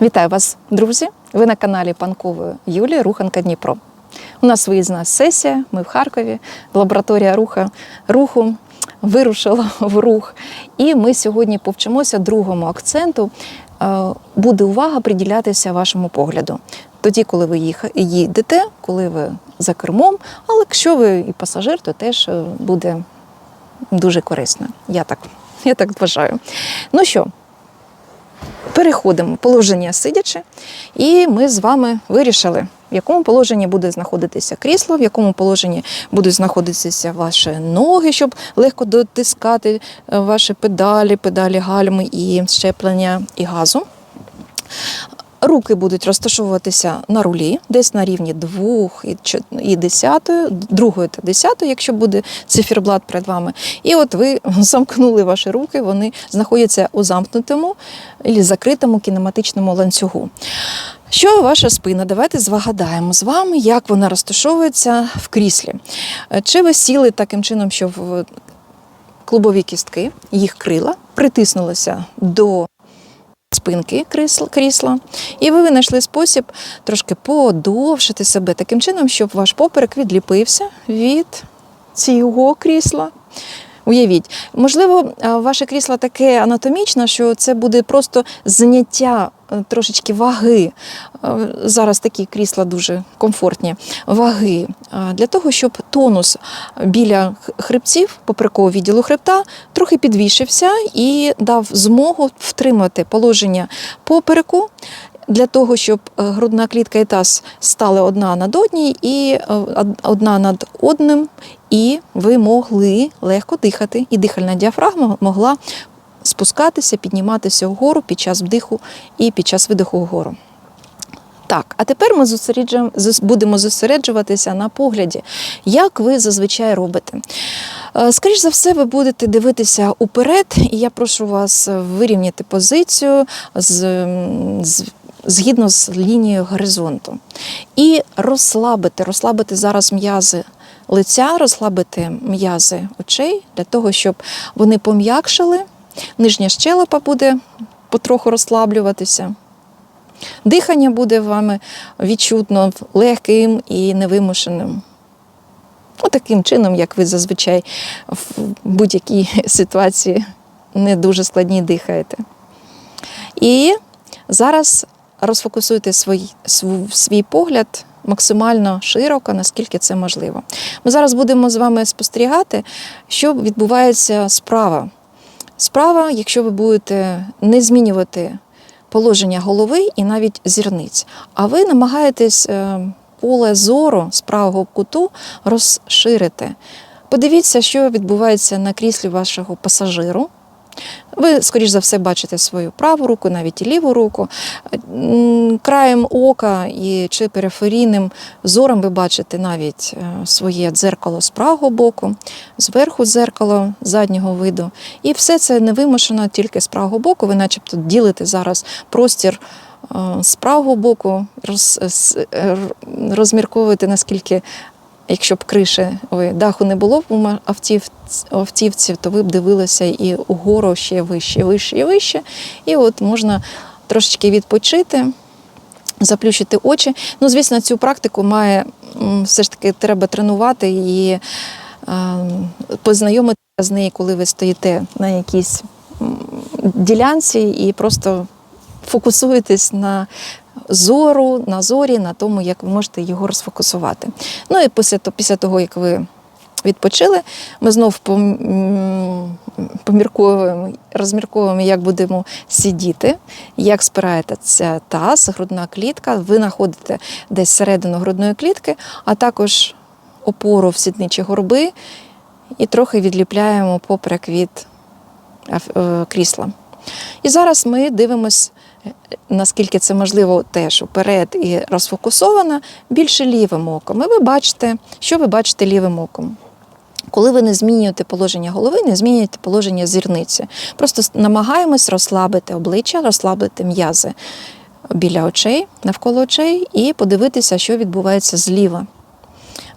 Вітаю вас, друзі! Ви на каналі Панкової Юлії Руханка Дніпро. У нас виїзна сесія. Ми в Харкові, лабораторія руха, руху вирушила в рух. І ми сьогодні повчимося другому акценту. Е, Буде увага приділятися вашому погляду. Тоді, коли ви їдете, коли ви за кермом, але якщо ви і пасажир, то теж е, буде дуже корисно. Я так, я так вважаю. Ну що, переходимо в положення сидячи, і ми з вами вирішили, в якому положенні буде знаходитися крісло, в якому положенні будуть знаходитися ваші ноги, щоб легко дотискати е, ваші педалі, педалі гальми і щеплення і газу. Руки будуть розташовуватися на рулі, десь на рівні 2 і 10, другої та 10, якщо буде циферблат перед вами. І от ви замкнули ваші руки, вони знаходяться у замкнутому і закритому кінематичному ланцюгу. Що ваша спина? Давайте згадаємо з вами, як вона розташовується в кріслі. Чи ви сіли таким чином, що в клубові кістки, їх крила притиснулися до спинки крісла, і ви винайшли спосіб трошки подовшити себе таким чином, щоб ваш поперек відліпився від цього крісла. Уявіть, можливо, ваше крісло таке анатомічне, що це буде просто заняття е, трошечки ваги. Е, Зараз такі крісла дуже комфортні. Ваги для того, щоб тонус біля хребців, поперекового відділу хребта, трохи підвішився і дав змогу втримати положення попереку. Для того, щоб е, грудна клітка і таз стали одна над одній і е, одна над одним, і ви могли легко дихати, і дихальна діафрагма могла спускатися, підніматися вгору під час вдиху і під час видиху вгору. Так, а тепер ми будемо зосереджуватися на погляді, як ви зазвичай робите. Е, Скоріш за все, ви будете дивитися уперед, і я прошу вас вирівняти позицію з, з, згідно з лінією горизонту. І розслабити, розслабити зараз м'язи лиця, розслабити м'язи очей для того, щоб вони пом'якшили. Нижня щелепа буде потроху розслаблюватися. Дихання буде вами відчутно легким і невимушеним. Отаким чином, як ви зазвичай в будь-якій ситуації не дуже складні дихаєте. І зараз розфокусуйте свій, свій погляд максимально широко, наскільки це можливо. Ми зараз будемо з вами спостерігати, що відбувається справа. Справа, якщо ви будете не змінювати положення голови і навіть зірниць, а ви намагаєтесь е, поле зору з правого куту розширити. Подивіться, що відбувається на кріслі вашого пасажиру. Ви, скоріш за все, бачите свою праву руку, навіть і ліву руку. Краєм ока і чи периферійним зором ви бачите навіть е, своє дзеркало з правого боку, зверху дзеркало заднього виду. І все це невимушено тільки з правого боку. Ви начебто ділите зараз простір е, з правого боку, е, р- розмірковуєте, наскільки Якщо б криші даху не було б у автівці, то ви б дивилися і угору ще вище, вище і вище. І от можна трошечки відпочити, заплющити очі. Ну, звісно, цю практику має все ж таки треба тренувати і познайомитися з нею, коли ви стоїте на якійсь ділянці і просто фокусуєтесь на зору, на зорі, на тому, як ви можете його розфокусувати. Ну і після, після того, як ви відпочили, ми знов пом- м, помірковуємо, розмірковуємо, як будемо сидіти, як спирається таз, грудна клітка. Ви знаходите десь середину грудної клітки, а також опору в сідничі горби і трохи відліпляємо поперек від е, крісла. І зараз ми дивимось, наскільки це можливо, теж уперед і розфокусовано, більше лівим оком. І ви бачите, що ви бачите лівим оком. Коли ви не змінюєте положення голови, не змінюєте положення зірниці. Просто намагаємось розслабити обличчя, розслабити м'язи біля очей, навколо очей, і подивитися, що відбувається зліва.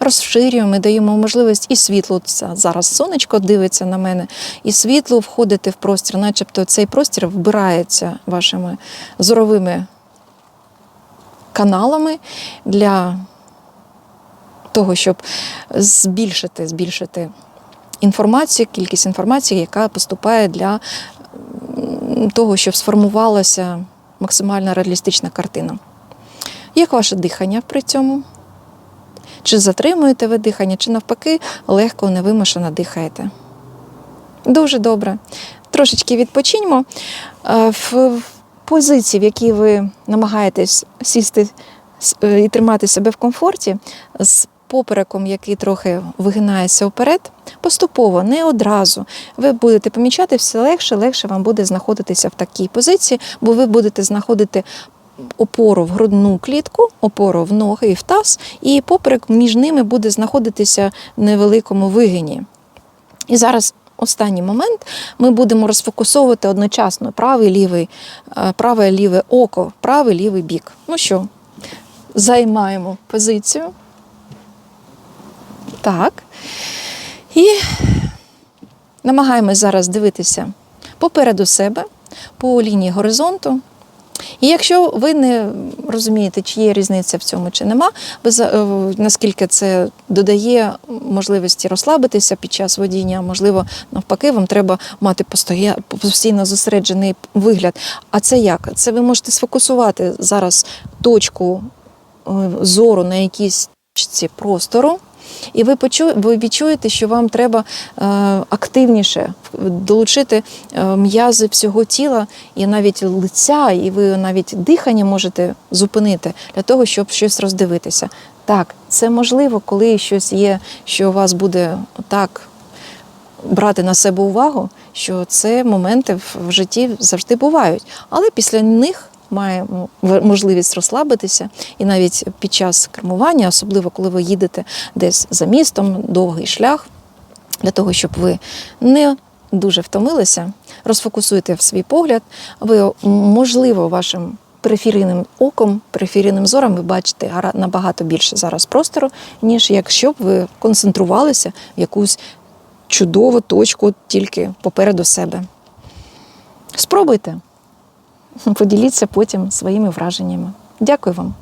Розширюємо, даємо можливість і світлу. Зараз сонечко дивиться на мене, і світло входити в простір, начебто цей простір вбирається вашими зоровими каналами для того, щоб збільшити, збільшити інформацію, кількість інформації, яка поступає для того, щоб сформувалася максимально реалістична картина. Як ваше дихання при цьому? Чи затримуєте ви дихання, чи навпаки легко, невимушено дихаєте? Дуже добре. Трошечки відпочиньмо. Е, В позиції, в якій ви намагаєтесь сісти е, і тримати себе в комфорті, з попереком, який трохи вигинається вперед, поступово, не одразу. Ви будете помічати все легше, легше вам буде знаходитися в такій позиції, бо ви будете знаходити опору в грудну клітку, опору в ноги і в таз, і поперек між ними буде знаходитися в невеликому вигині. І зараз останній момент ми будемо розфокусовувати одночасно правий лівий, е, праве ліве око, правий лівий бік. Ну що, займаємо позицію. Так. І намагаємось зараз дивитися попереду себе, по лінії горизонту. І якщо ви не розумієте, чи є різниця в цьому, чи нема, ви е, наскільки це додає можливості розслабитися під час водіння, можливо, навпаки, вам треба мати постійно зосереджений вигляд. А це як? Це ви можете сфокусувати зараз точку е, зору на якійсь точці простору. І ви ви відчуєте, що вам треба е, активніше долучити е, м'язи всього тіла і навіть лиця, і ви навіть дихання можете зупинити для того, щоб щось роздивитися. Так, це можливо, коли щось є, що у вас буде так брати на себе увагу, що це моменти в житті завжди бувають. Але після них маємо можливість розслабитися, і навіть під час кермування, особливо коли ви їдете десь за містом, довгий шлях, для того, щоб ви не дуже втомилися, розфокусуйте свій погляд, ви, можливо, вашим периферійним оком, периферійним зором ви бачите набагато більше зараз простору, ніж якщо б ви концентрувалися в якусь чудову точку тільки попереду себе. Спробуйте. Поділіться потім своїми враженнями. Дякую вам.